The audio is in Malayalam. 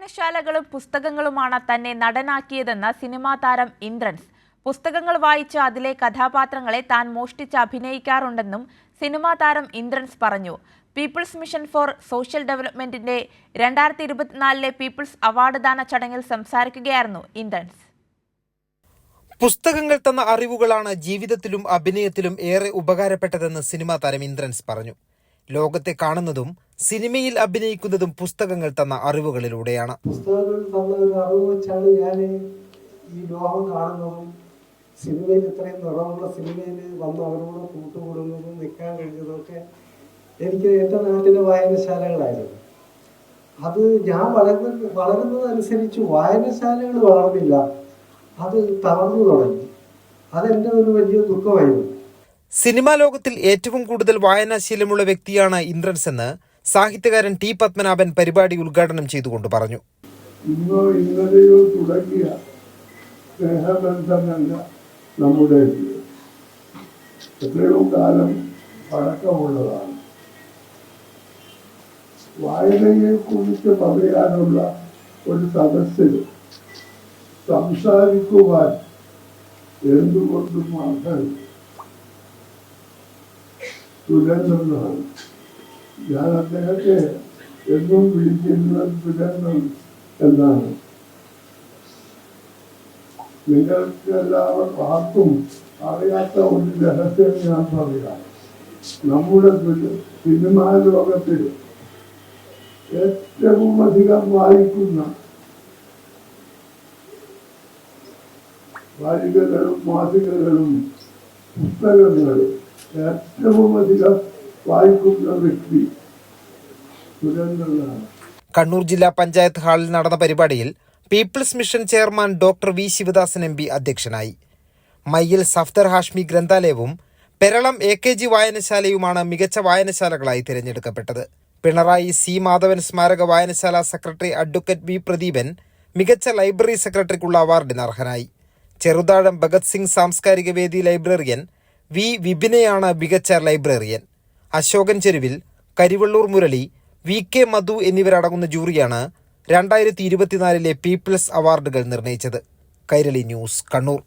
വായനശാലകളും പുസ്തകങ്ങളുമാണ് തന്നെ നടനാക്കിയതെന്ന സിനിമാ താരം ഇന്ദ്രൻസ്. പുസ്തകങ്ങൾ വായിച്ച് അതിലെ കഥാപാത്രങ്ങളെ താൻ മോഷ്ടിച്ച് അഭിനയിക്കാറുണ്ടെന്നും സിനിമാ താരം ഇന്ദ്രൻസ് പറഞ്ഞു. പീപ്പിൾസ് മിഷൻ ഫോർ സോഷ്യൽ ഡെവലപ്മെന്റിന്റെ രണ്ടായിരത്തി ഇരുപത്തിനാലിലെ പീപ്പിൾസ് അവാർഡ് ദാന ചടങ്ങിൽ സംസാരിക്കുകയായിരുന്നു ഇന്ദ്രൻസ്. പുസ്തകങ്ങൾ തന്ന അറിവുകളാണ് ജീവിതത്തിലും അഭിനയത്തിലും ഏറെ ഉപകാരപ്പെട്ടതെന്ന് സിനിമാ താരം ഇന്ദ്രൻസ് പറഞ്ഞു. ലോകത്തെ കാണുന്നതും സിനിമയിൽ അഭിനയിക്കുന്നതും പുസ്തകങ്ങൾ തന്ന അറിവുകളിലൂടെയാണ്. പുസ്തകങ്ങൾ തന്ന ഒരു അറിവ് വെച്ചാണ് ഈ ലോകം കാണുന്നതും സിനിമയിൽ ഇത്രയും നിറമുള്ള സിനിമയിൽ വന്ന് അവരോട് കൂട്ടുകൂടുന്നതും നിൽക്കാൻ കഴിഞ്ഞതൊക്കെ എനിക്ക് എന്റെ നാട്ടിലെ വായനശാലകളായിരുന്നു. അത് ഞാൻ വളർന്ന വളരുന്നതനുസരിച്ച് വായനശാലകൾ വളർന്നില്ല. അത് തളർന്നു തുടങ്ങി. അതെന്റെ ഒരു വലിയ ദുഃഖമായിരുന്നു. സിനിമാ ലോകത്തിൽ ഏറ്റവും കൂടുതൽ വായനാശീലമുള്ള വ്യക്തിയാണ് ഇന്ദ്രൻസ് എന്ന് സാഹിത്യകാരൻ ടി പത്മനാഭൻ പരിപാടി ഉദ്ഘാടനം ചെയ്തുകൊണ്ട് പറഞ്ഞു. ഇന്നോ ഇന്നലെയോ തുടങ്ങിയ സ്നേഹബന്ധമല്ല നമ്മുടെ. എത്രയോ കാലം പഴക്കമുള്ളതാണ്. വായനയെ കുറിച്ച് പറയാനുള്ള ഒരു സദസ്സിൽ സംസാരിക്കുവാൻ എന്തുകൊണ്ടും മകൾ സുരേന്ദ്രനാണ് ഞാൻ അദ്ദേഹത്തെ എന്നും വിളിക്കുന്നത് തുടർന്നും എന്നാണ് നിങ്ങൾക്ക് എല്ലാവർക്കും ആർക്കും അറിയാത്ത ഒരു രഹസ്യം ഞാൻ പറയാം. നമ്മുടെ സിനിമാ ലോകത്തിൽ ഏറ്റവും അധികം വായിക്കുന്ന വാരികകളും മാസികകളും പുസ്തകങ്ങളും കണ്ണൂർ ജില്ലാ പഞ്ചായത്ത് ഹാളിൽ നടന്ന പരിപാടിയിൽ people's mission chairman doctor V Sivadasan M P അധ്യക്ഷനായി. മയ്യിൽ സഫ്ദർ ഹാഷ്മി ഗ്രന്ഥാലയവും പെരളം എ കെ ജി വായനശാലയുമാണ് മികച്ച വായനശാലകളായി തിരഞ്ഞെടുക്കപ്പെട്ടത്. പിണറായി സി മാധവൻ സ്മാരക വായനശാല സെക്രട്ടറി അഡ്വക്കേറ്റ് വി പ്രദീപൻ മികച്ച ലൈബ്രറി സെക്രട്ടറിക്കുള്ള അവാർഡിന് അർഹനായി. ചെറുതാഴം ഭഗത് സിംഗ് സാംസ്കാരിക വേദി ലൈബ്രറിയൻ വി വിപിനെയാണ് മികച്ച librarian. Ashokan Charuvil Karivellur Murali V K Madhu എന്നിവരടങ്ങുന്ന ജൂറിയാണ് രണ്ടായിരത്തി ഇരുപത്തിനാലിലെ പീപ്പിൾസ് അവാർഡുകൾ നിർണയിച്ചത്. കൈരളി ന്യൂസ് കണ്ണൂർ.